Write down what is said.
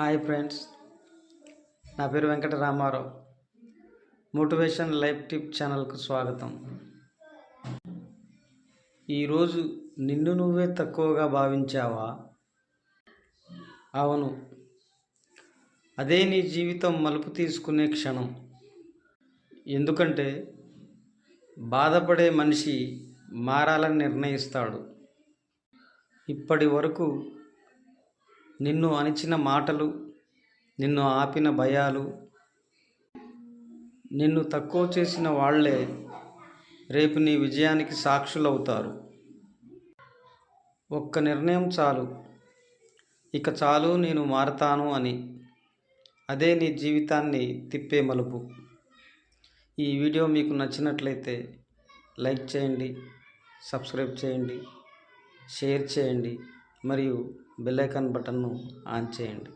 Hi friends. నా పేరు Venkata Ramarao. Motivation life tip ఛానల్కు స్వాగతం. ఈరోజు నిన్ను నువ్వే తక్కువగా భావించావా? అవును. అదే నీ జీవితం మలుపు తీసుకునే క్షణం. ఎందుకంటే బాధపడే మనిషి మారాలని నిర్ణయిస్తాడు. ఇప్పటి వరకు నిన్ను అణిచిన మాటలు నిన్ను ఆపిన భయాలు నిన్ను తక్కువ చేసిన వాళ్ళే రేపు నీ విజయానికి సాక్షులవుతారు. ఒక్క నిర్ణయం చాలు. ఇక చాలు నేను మారతాను అని. అదే నీ జీవితాన్ని తిప్పే మలుపు. ఈ వీడియో మీకు నచ్చినట్లయితే లైక్ చేయండి సబ్స్క్రైబ్ చేయండి షేర్ చేయండి. మరియు బెల్ ఐకాన్ బటన్ను ఆన్ చేయండి.